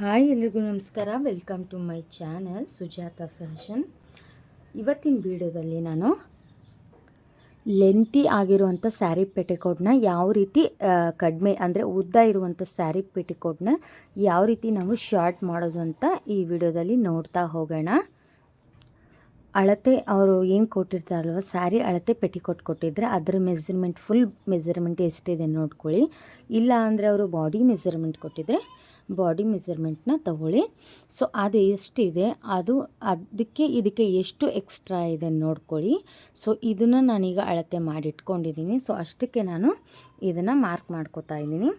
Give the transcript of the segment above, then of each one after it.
Hi ಎಲ್ರಿಗೂ ನಮಸ್ಕಾರ. Welcome to my channel Sujata fashion ಇವತ್ತಿನ ವಿಡಿಯೋದಲ್ಲಿ ನಾನು ಲೆಂತಿ ಆಗಿರುವಂಥ ಸ್ಯಾರಿ ಪೆಟಿಕೋಟ್ನ ಯಾವ ರೀತಿ ಕಡಿಮೆ ಅಂದರೆ ಉದ್ದ ಇರುವಂಥ ಸ್ಯಾರಿ ಪೆಟಿಕೋಟ್ನ ಯಾವ ರೀತಿ ನಾವು ಶಾರ್ಟ್ ಮಾಡೋದು ಅಂತ ಈ ವಿಡಿಯೋದಲ್ಲಿ ನೋಡ್ತಾ ಹೋಗೋಣ. ಅಳತೆ ಅವರು ಏನು ಕೊಟ್ಟಿರ್ತಾರಲ್ವ ಸ್ಯಾರಿ ಅಳತೆ ಪೆಟಿಕೋಟ್ ಕೊಟ್ಟಿದ್ರೆ ಅದರ ಮೆಸರ್ಮೆಂಟ್ ಫುಲ್ ಮೆಸರ್ಮೆಂಟ್ ಎಷ್ಟಿದೆ ನೋಡ್ಕೊಳ್ಳಿ. ಇಲ್ಲ ಅಂದರೆ ಅವರು ಬಾಡಿ ಮೆಸರ್ಮೆಂಟ್ ಕೊಟ್ಟಿದ್ರೆ ಬಾಡಿ ಮೆಸರ್ಮೆಂಟ್ನ ತಗೊಳ್ಳಿ. ಸೊ, ಅದು ಎಷ್ಟಿದೆ, ಅದು ಅದಕ್ಕೆ ಇದಕ್ಕೆ ಎಷ್ಟು ಎಕ್ಸ್ಟ್ರಾ ಇದೆ ನೋಡ್ಕೊಳ್ಳಿ. ಸೊ, ಇದನ್ನು ನಾನೀಗ ಅಳತೆ ಮಾಡಿಟ್ಕೊಂಡಿದ್ದೀನಿ. ಸೊ, ಅಷ್ಟಕ್ಕೆ ನಾನು ಇದನ್ನು ಮಾರ್ಕ್ ಮಾಡ್ಕೋತಾ ಇದ್ದೀನಿ.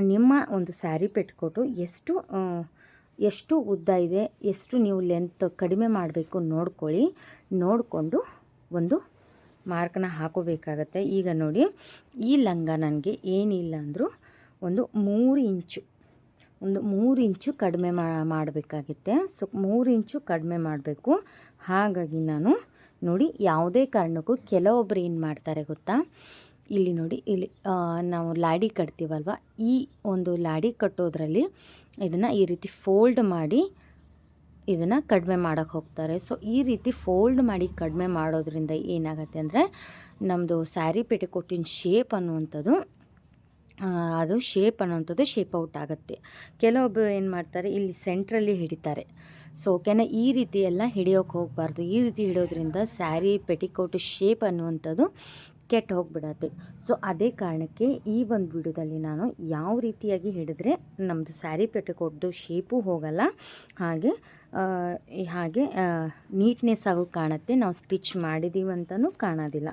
ನಿಮ್ಮ ಒಂದು ಸ್ಯಾರಿ ಪೆಟ್ಕೊಟ್ಟು ಎಷ್ಟು ಎಷ್ಟು ಉದ್ದ ಇದೆ, ಎಷ್ಟು ನೀವು ಲೆಂತ್ ಕಡಿಮೆ ಮಾಡಬೇಕು ನೋಡ್ಕೊಳ್ಳಿ. ನೋಡಿಕೊಂಡು ಒಂದು ಮಾರ್ಕ್ನ ಹಾಕೋಬೇಕಾಗತ್ತೆ. ಈಗ ನೋಡಿ, ಈ ಲಂಗ ನನಗೆ ಏನಿಲ್ಲ ಅಂದರೂ ಒಂದು ಮೂರು ಇಂಚು ಒಂದು ಮೂರು ಇಂಚು ಕಡಿಮೆ ಮಾಡಬೇಕಾಗುತ್ತೆ. ಸೊ, ಮೂರು ಇಂಚು ಕಡಿಮೆ ಮಾಡಬೇಕು. ಹಾಗಾಗಿ ನಾನು ನೋಡಿ ಯಾವುದೇ ಕಾರಣಕ್ಕೂ ಕೆಲವೊಬ್ಬರು ಏನು ಮಾಡ್ತಾರೆ ಗೊತ್ತಾ? ಇಲ್ಲಿ ನೋಡಿ, ಇಲ್ಲಿ ನಾವು ಲಾಡಿ ಕಟ್ತೀವಲ್ವ? ಈ ಒಂದು ಲಾಡಿ ಕಟ್ಟೋದ್ರಲ್ಲಿ ಇದನ್ನು ಈ ರೀತಿ ಫೋಲ್ಡ್ ಮಾಡಿ ಇದನ್ನು ಕಡಿಮೆ ಮಾಡೋಕ್ಕೆ ಹೋಗ್ತಾರೆ. ಸೊ, ಈ ರೀತಿ ಫೋಲ್ಡ್ ಮಾಡಿ ಕಡಿಮೆ ಮಾಡೋದ್ರಿಂದ ಏನಾಗುತ್ತೆ ಅಂದರೆ ನಮ್ಮದು ಸ್ಯಾರಿ ಪೆಟಿಕೋಟಿನ ಶೇಪ್ ಅನ್ನುವಂಥದ್ದು ಅದು ಶೇಪ್ ಅನ್ನೋವಂಥದ್ದು ಶೇಪ್ ಔಟ್ ಆಗುತ್ತೆ. ಕೆಲವೊಬ್ಬರು ಏನು ಮಾಡ್ತಾರೆ, ಇಲ್ಲಿ ಸೆಂಟ್ರಲ್ಲಿ ಹಿಡಿತಾರೆ. ಸೊ ಓಕೆನಾ ಈ ರೀತಿ ಎಲ್ಲ ಹಿಡಿಯೋಕೆ ಹೋಗಬಾರ್ದು. ಈ ರೀತಿ ಹಿಡಿಯೋದ್ರಿಂದ ಸ್ಯಾರಿ ಪೆಟಿಕೋಟ್ ಶೇಪ್ ಅನ್ನುವಂಥದ್ದು ಕೆಟ್ಟು ಹೋಗಿಬಿಡತ್ತೆ. ಸೊ ಅದೇ ಕಾರಣಕ್ಕೆ ಈ ಒಂದು ವಿಡಿಯೋದಲ್ಲಿ ನಾನು ಯಾವ ರೀತಿಯಾಗಿ ಹಿಡಿದ್ರೆ ನಮ್ಮದು ಸ್ಯಾರಿ ಪೆಟಿಕೋಟ್ದು ಶೇಪು ಹೋಗಲ್ಲ, ಹಾಗೆ ಹಾಗೆ ನೀಟ್ನೆಸ್ ಆಗೋ ಕಾಣುತ್ತೆ. ನಾವು ಸ್ಟಿಚ್ ಮಾಡಿದ್ದೀವಿ ಅಂತಲೂ ಕಾಣೋದಿಲ್ಲ.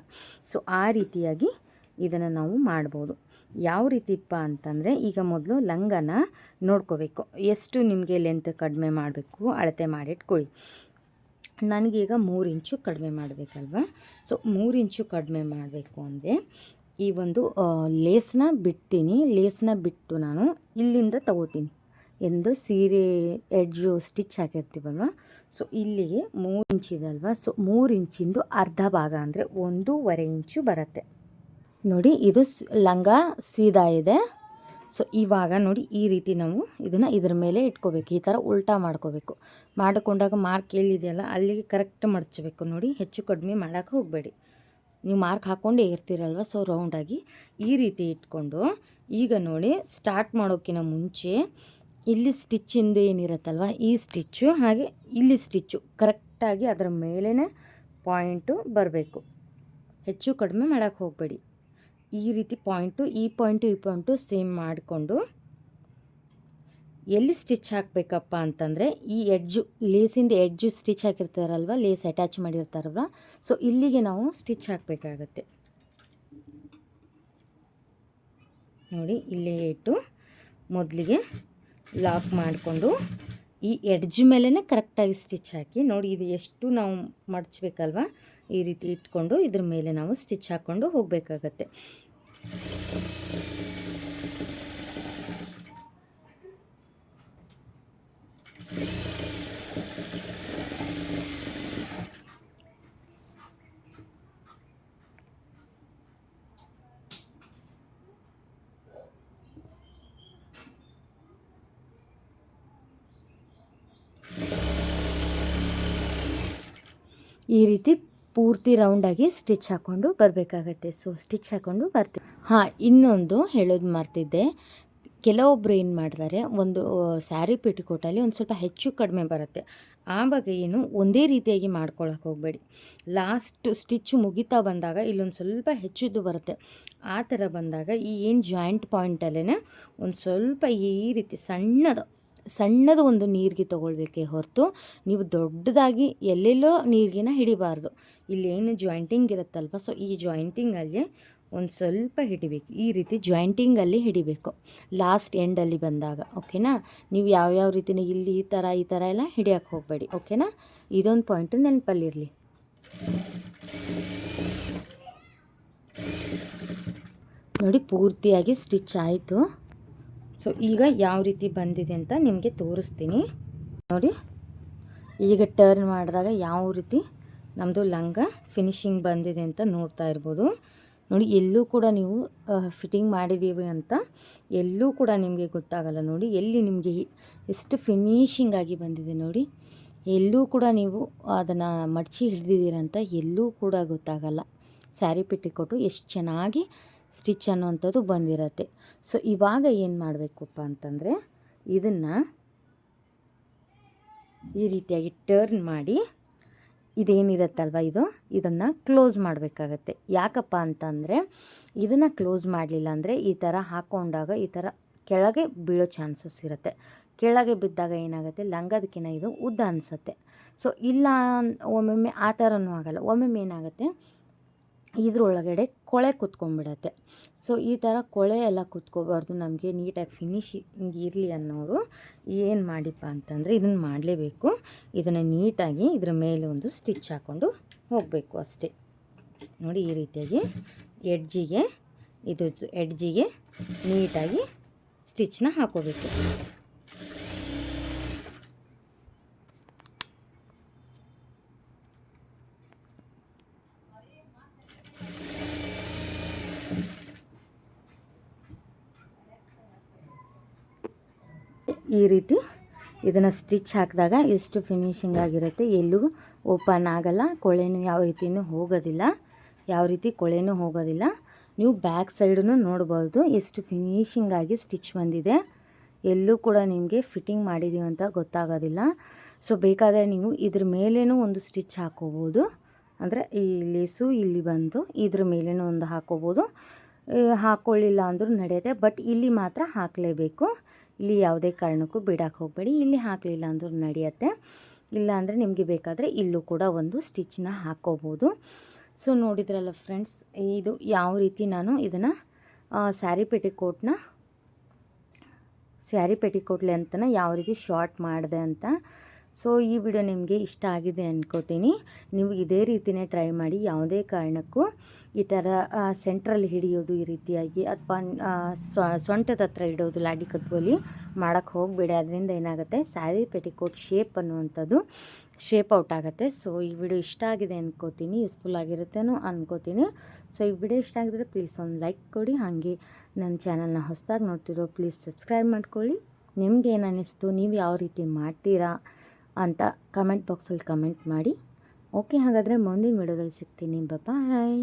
ಸೊ ಆ ರೀತಿಯಾಗಿ ಇದನ್ನು ನಾವು ಮಾಡ್ಬೋದು. ಯಾವ ರೀತಿಪ್ಪ ಅಂತಂದರೆ ಈಗ ಮೊದಲು ಲಂಗನ ನೋಡ್ಕೋಬೇಕು. ಎಷ್ಟು ನಿಮಗೆ ಲೆಂತ್ ಕಡಿಮೆ ಮಾಡಬೇಕು ಅಳತೆ ಮಾಡಿಟ್ಕೊಳ್ಳಿ. ನನಗೀಗ ಮೂರು ಇಂಚು ಕಡಿಮೆ ಮಾಡಬೇಕಲ್ವಾ? ಸೊ ಮೂರು ಇಂಚು ಕಡಿಮೆ ಮಾಡಬೇಕು ಅಂದರೆ ಈ ಒಂದು ಲೇಸ್ನ ಬಿಡ್ತೀನಿ. ಲೇಸ್ನ ಬಿಟ್ಟು ನಾನು ಇಲ್ಲಿಂದ ತಗೋತೀನಿ. ಎಂದು ಸೀರೆ ಎಡ್ಜು ಸ್ಟಿಚ್ ಹಾಕಿರ್ತೀವಲ್ವ? ಸೊ ಇಲ್ಲಿಗೆ ಮೂರು ಇಂಚ್ ಇದೆ ಅಲ್ವಾ? ಸೊ ಮೂರು ಇಂಚಿಂದು ಅರ್ಧ ಭಾಗ ಅಂದರೆ ಒಂದೂವರೆ ಇಂಚು ಬರುತ್ತೆ. ನೋಡಿ, ಇದು ಲಂಗ ಸೀದಾ ಇದೆ. ಸೊ, ಇವಾಗ ನೋಡಿ, ಈ ರೀತಿ ನಾವು ಇದನ್ನು ಇದ್ರ ಮೇಲೆ ಇಟ್ಕೋಬೇಕು. ಈ ಥರ ಉಲ್ಟಾ ಮಾಡ್ಕೋಬೇಕು. ಮಾಡಿಕೊಂಡಾಗ ಮಾರ್ಕ್ ಎಲ್ಲಿದೆಯಲ್ಲ ಅಲ್ಲಿಗೆ ಕರೆಕ್ಟ್ ಮಡಚಬೇಕು. ನೋಡಿ, ಹೆಚ್ಚು ಕಡಿಮೆ ಮಾಡೋಕ್ಕೆ ಹೋಗಬೇಡಿ. ನೀವು ಮಾರ್ಕ್ ಹಾಕ್ಕೊಂಡೇ ಇರ್ತೀರಲ್ವ? ಸೊ ರೌಂಡಾಗಿ ಈ ರೀತಿ ಇಟ್ಕೊಂಡು, ಈಗ ನೋಡಿ ಸ್ಟಾರ್ಟ್ ಮಾಡೋಕ್ಕಿಂತ ಮುಂಚೆ ಇಲ್ಲಿ ಸ್ಟಿಚ್ಚಿಂದು ಏನಿರುತ್ತಲ್ವ? ಈ ಸ್ಟಿಚ್ಚು ಹಾಗೆ ಇಲ್ಲಿ ಸ್ಟಿಚ್ಚು ಕರೆಕ್ಟಾಗಿ ಅದರ ಮೇಲೇ ಪಾಯಿಂಟು ಬರಬೇಕು. ಹೆಚ್ಚು ಕಡಿಮೆ ಮಾಡೋಕ್ಕೆ ಹೋಗಬೇಡಿ. ಈ ರೀತಿ ಪಾಯಿಂಟು ಈ ಪಾಯಿಂಟು ಈ ಪಾಯಿಂಟು ಸೇಮ್ ಮಾಡಿಕೊಂಡು ಎಲ್ಲಿ ಸ್ಟಿಚ್ ಹಾಕಬೇಕಪ್ಪ ಅಂತಂದರೆ ಈ ಎಡ್ಜು ಲೇಸಿಂದ ಎಡ್ಜು ಸ್ಟಿಚ್ ಹಾಕಿರ್ತಾರಲ್ವ ಲೇಸ್ ಅಟ್ಯಾಚ್ ಮಾಡಿರ್ತಾರಲ್ವ ಸೊ ಇಲ್ಲಿಗೆ ನಾವು ಸ್ಟಿಚ್ ಹಾಕಬೇಕಾಗತ್ತೆ. ನೋಡಿ, ಇಲ್ಲಿ ಇಟ್ಟು ಮೊದಲಿಗೆ ಲಾಕ್ ಮಾಡಿಕೊಂಡು ಈ ಎಡ್ಜ್ ಮೇಲೇ ಕರೆಕ್ಟಾಗಿ ಸ್ಟಿಚ್ ಹಾಕಿ, ನೋಡಿ ಇದು ಎಷ್ಟು ನಾವು ಮಡಚಬೇಕಲ್ವ? ಈ ರೀತಿ ಇಟ್ಕೊಂಡು ಇದ್ರ ಮೇಲೆ ನಾವು ಸ್ಟಿಚ್ ಹಾಕ್ಕೊಂಡು ಹೋಗಬೇಕಾಗತ್ತೆ. ಈ ರೀತಿ ಪೂರ್ತಿ ರೌಂಡಾಗಿ ಸ್ಟಿಚ್ ಹಾಕ್ಕೊಂಡು ಬರಬೇಕಾಗತ್ತೆ. ಸೊ ಸ್ಟಿಚ್ ಹಾಕ್ಕೊಂಡು ಬರ್ತೀವಿ. ಹಾಂ, ಇನ್ನೊಂದು ಹೇಳೋದು ಮರ್ತಿದ್ದೆ. ಕೆಲವೊಬ್ಬರು ಏನು ಮಾಡ್ತಾರೆ, ಒಂದು ಸ್ಯಾರಿ ಪೆಟಿಕೋಟಲ್ಲಿ ಒಂದು ಸ್ವಲ್ಪ ಹೆಚ್ಚು ಕಡಿಮೆ ಬರುತ್ತೆ. ಆವಾಗ ಏನು ಒಂದೇ ರೀತಿಯಾಗಿ ಮಾಡ್ಕೊಳಕ್ಕೆ ಹೋಗಬೇಡಿ. ಲಾಸ್ಟ್ ಸ್ಟಿಚ್ಚು ಮುಗಿತಾ ಬಂದಾಗ ಇಲ್ಲೊಂದು ಸ್ವಲ್ಪ ಹೆಚ್ಚಿದ್ದು ಬರುತ್ತೆ. ಆ ಥರ ಬಂದಾಗ ಈ ಏನು ಜಾಯಿಂಟ್ ಪಾಯಿಂಟಲ್ಲೇ ಒಂದು ಸ್ವಲ್ಪ ಈ ರೀತಿ ಸಣ್ಣದು ಸಣ್ಣದು ಒಂದು ನೀರಿಗೆ ತೊಗೊಳ್ಬೇಕೇ ಹೊರತು ನೀವು ದೊಡ್ಡದಾಗಿ ಎಲ್ಲೆಲ್ಲೋ ನೀರಿಗಿನ ಹಿಡಿಬಾರ್ದು. ಇಲ್ಲೇನು ಜಾಯಿಂಟಿಂಗ್ ಇರುತ್ತಲ್ವ? ಸೊ ಈ ಜಾಯಿಂಟಿಂಗಲ್ಲಿ ಒಂದು ಸ್ವಲ್ಪ ಹಿಡಿಬೇಕು. ಈ ರೀತಿ ಜಾಯಿಂಟಿಂಗಲ್ಲಿ ಹಿಡಿಬೇಕು. ಲಾಸ್ಟ್ ಎಂಡಲ್ಲಿ ಬಂದಾಗ ಓಕೆನಾ ನೀವು ಯಾವ್ಯಾವ ರೀತಿನ ಇಲ್ಲಿ ಈ ಥರ ಈ ಥರ ಎಲ್ಲ ಹಿಡಿಯೋಕ್ಕೆ ಹೋಗಬೇಡಿ ಓಕೆನಾ ಇದೊಂದು ಪಾಯಿಂಟು ನೆನಪಲ್ಲಿರಲಿ. ನೋಡಿ, ಪೂರ್ತಿಯಾಗಿ ಸ್ಟಿಚ್ ಆಯಿತು. ಸೊ ಈಗ ಯಾವ ರೀತಿ ಬಂದಿದೆ ಅಂತ ನಿಮಗೆ ತೋರಿಸ್ತೀನಿ. ನೋಡಿ, ಈಗ ಟರ್ನ್ ಮಾಡಿದಾಗ ಯಾವ ರೀತಿ ನಮ್ಮದು ಲಂಗ ಫಿನಿಶಿಂಗ್ ಬಂದಿದೆ ಅಂತ ನೋಡ್ತಾ ಇರ್ಬೋದು. ನೋಡಿ, ಎಲ್ಲೂ ಕೂಡ ನೀವು ಫಿಟ್ಟಿಂಗ್ ಮಾಡಿದ್ದೀವಿ ಅಂತ ಎಲ್ಲೂ ಕೂಡ ನಿಮಗೆ ಗೊತ್ತಾಗಲ್ಲ. ನೋಡಿ, ಎಲ್ಲಿ ನಿಮಗೆ ಎಷ್ಟು ಫಿನಿಶಿಂಗ್ ಆಗಿ ಬಂದಿದೆ ನೋಡಿ. ಎಲ್ಲೂ ಕೂಡ ನೀವು ಅದನ್ನು ಮಡಚಿ ಹಿಡ್ದಿದ್ದೀರಂತ ಎಲ್ಲೂ ಕೂಡ ಗೊತ್ತಾಗಲ್ಲ. ಸ್ಯಾರಿ ಪೆಟ್ಟಿಕೊಟ್ಟು ಎಷ್ಟು ಚೆನ್ನಾಗಿ ಸ್ಟಿಚ್ ಅನ್ನುವಂಥದ್ದು ಬಂದಿರತ್ತೆ. ಸೊ ಇವಾಗ ಏನು ಮಾಡಬೇಕಪ್ಪ ಅಂತಂದರೆ, ಇದನ್ನು ಈ ರೀತಿಯಾಗಿ ಟರ್ನ್ ಮಾಡಿ, ಇದೇನಿರುತ್ತಲ್ವ ಇದು? ಇದನ್ನು ಕ್ಲೋಸ್ ಮಾಡಬೇಕಾಗತ್ತೆ. ಯಾಕಪ್ಪ ಅಂತಂದರೆ, ಇದನ್ನು ಕ್ಲೋಸ್ ಮಾಡಲಿಲ್ಲ ಅಂದರೆ ಈ ಥರ ಹಾಕ್ಕೊಂಡಾಗ ಈ ಥರ ಕೆಳಗೆ ಬೀಳೋ ಚಾನ್ಸಸ್ ಇರುತ್ತೆ. ಕೆಳಗೆ ಬಿದ್ದಾಗ ಏನಾಗುತ್ತೆ? ಲಂಗದಕ್ಕಿಂತ ಇದು ಉದ್ದ ಅನಿಸುತ್ತೆ. ಸೊ ಇಲ್ಲ ಒಮ್ಮೊಮ್ಮೆ ಆ ಥರನೂ ಆಗಲ್ಲ. ಒಮ್ಮೊಮ್ಮೆ ಏನಾಗುತ್ತೆ? ಇದ್ರೊಳಗಡೆ ಕೊಳೆ ಕುತ್ಕೊಂಡ್ಬಿಡತ್ತೆ. ಸೊ ಈ ಥರ ಕೊಳೆ ಎಲ್ಲ ಕುತ್ಕೋಬಾರ್ದು. ನಮಗೆ ನೀಟಾಗಿ ಫಿನಿಶಿಂಗ್ ಇರಲಿ ಅನ್ನೋರು ಏನು ಮಾಡಿಪ್ಪ ಅಂತಂದರೆ ಇದನ್ನು ಮಾಡಲೇಬೇಕು. ಇದನ್ನು ನೀಟಾಗಿ ಇದ್ರ ಮೇಲೆ ಒಂದು ಸ್ಟಿಚ್ ಹಾಕ್ಕೊಂಡು ಹೋಗಬೇಕು ಅಷ್ಟೇ. ನೋಡಿ ಈ ರೀತಿಯಾಗಿ ಎಡ್ಜಿಗೆ, ಇದು ಎಡ್ಜಿಗೆ ನೀಟಾಗಿ ಸ್ಟಿಚ್ನ ಹಾಕೋಬೇಕು. ಈ ರೀತಿ ಇದನ್ನು ಸ್ಟಿಚ್ ಹಾಕಿದಾಗ ಎಷ್ಟು ಫಿನಿಶಿಂಗ್ ಆಗಿರುತ್ತೆ. ಎಲ್ಲೂ ಓಪನ್ ಆಗಲ್ಲ. ಕೊಳೆನೂ ಯಾವ ರೀತಿಯೂ ಹೋಗೋದಿಲ್ಲ. ಯಾವ ರೀತಿ ಕೊಳೆನೂ ಹೋಗೋದಿಲ್ಲ. ನೀವು ಬ್ಯಾಕ್ ಸೈಡನ್ನು ನೋಡ್ಬೋದು. ಎಷ್ಟು ಫಿನಿಶಿಂಗ್ ಆಗಿ ಸ್ಟಿಚ್ ಬಂದಿದೆ. ಎಲ್ಲೂ ಕೂಡ ನಿಮಗೆ ಫಿಟ್ಟಿಂಗ್ ಮಾಡಿದ್ದೀವಿ ಅಂತ ಗೊತ್ತಾಗೋದಿಲ್ಲ. ಸೊ, ಬೇಕಾದರೆ ನೀವು ಇದ್ರ ಮೇಲೇನೂ ಒಂದು ಸ್ಟಿಚ್ ಹಾಕೋಬೋದು. ಅಂದರೆ ಈ ಲೇಸು ಇಲ್ಲಿ ಬಂದು ಇದ್ರ ಮೇಲೇನೂ ಒಂದು ಹಾಕೋಬೋದು. ಹಾಕ್ಕೊಳ್ಳಿಲ್ಲ ಅಂದರೂ ನಡೆಯುತ್ತೆ. ಬಟ್ ಇಲ್ಲಿ ಮಾತ್ರ ಹಾಕಲೇಬೇಕು. ಇಲ್ಲಿ ಯಾವುದೇ ಕಾರಣಕ್ಕೂ ಬಿಡಕ್ಕೆ ಹೋಗಬೇಡಿ. ಇಲ್ಲಿ ಹಾಕಲಿಲ್ಲ ಅಂದರೂ ನಡೆಯುತ್ತೆ. ಇಲ್ಲ ಅಂದರೆ ನಿಮಗೆ ಬೇಕಾದರೆ ಇಲ್ಲೂ ಕೂಡ ಒಂದು ಸ್ಟಿಚ್ನ ಹಾಕ್ಕೋಬೋದು ಸೊ, ನೋಡಿದ್ರಲ್ಲ ಫ್ರೆಂಡ್ಸ್, ಇದು ಯಾವ ರೀತಿ ನಾನು ಇದನ್ನು ಸ್ಯಾರಿ ಪೆಟಿಕೋಟ್ನ, ಸ್ಯಾರಿ ಪೆಟಿಕೋಟ್ಲೆ ಲೆಂತನ ಯಾವ ರೀತಿ ಶಾರ್ಟ್ ಮಾಡಿದೆ ಅಂತ ಸೊ, ಈ ವಿಡಿಯೋ ನಿಮಗೆ ಇಷ್ಟ ಆಗಿದೆ ಅಂದ್ಕೋತೀನಿ ನೀವು ಇದೇ ರೀತಿಯೇ ಟ್ರೈ ಮಾಡಿ, ಯಾವುದೇ ಕಾರಣಕ್ಕೂ ಈ ಥರ ಸೆಂಟ್ರಲ್ಲಿ ಹಿಡಿಯೋದು ಈ ರೀತಿಯಾಗಿ ಅಥವಾ ಸೊಂಟದ ಹತ್ರ ಇಡೋದು, ಲಾಡಿ ಕಟ್ಟುವಲ್ಲಿ ಮಾಡೋಕ್ಕೆ ಹೋಗಬೇಡಿ. ಅದರಿಂದ ಏನಾಗುತ್ತೆ? ಸ್ಯಾರಿ ಪೆಟಿಕೋಟ್ ಶೇಪ್ ಅನ್ನುವಂಥದ್ದು ಶೇಪ್ ಔಟ್ ಆಗುತ್ತೆ. ಸೊ, ಈ ವಿಡಿಯೋ ಇಷ್ಟ ಆಗಿದೆ ಅಂದ್ಕೋತೀನಿ ಯೂಸ್ಫುಲ್ ಆಗಿರುತ್ತೇನೋ ಅಂದ್ಕೋತೀನಿ ಸೊ, ಈ ವಿಡಿಯೋ ಇಷ್ಟ ಆಗಿದ್ರೆ ಪ್ಲೀಸ್ ಒಂದು ಲೈಕ್ ಕೊಡಿ. ಹಾಗೆ ನನ್ನ ಚಾನಲ್ನ ಹೊಸದಾಗಿ ನೋಡ್ತಿರೋ ಪ್ಲೀಸ್ ಸಬ್ಸ್ಕ್ರೈಬ್ ಮಾಡ್ಕೊಳ್ಳಿ. ನಿಮ್ಗೆ ಏನು ಅನ್ನಿಸ್ತು? ನೀವು ಯಾವ ರೀತಿ ಮಾಡ್ತೀರಾ? ಅಂತ ಕಮೆಂಟ್ ಬಾಕ್ಸಲ್ಲಿ ಕಮೆಂಟ್ ಮಾಡಿ. ಓಕೆ ಹಾಗಾದರೆ ಮುಂದಿನ ವಿಡಿಯೋದಲ್ಲಿ ಸಿಗ್ತೀನಿ. ಬಾಯ್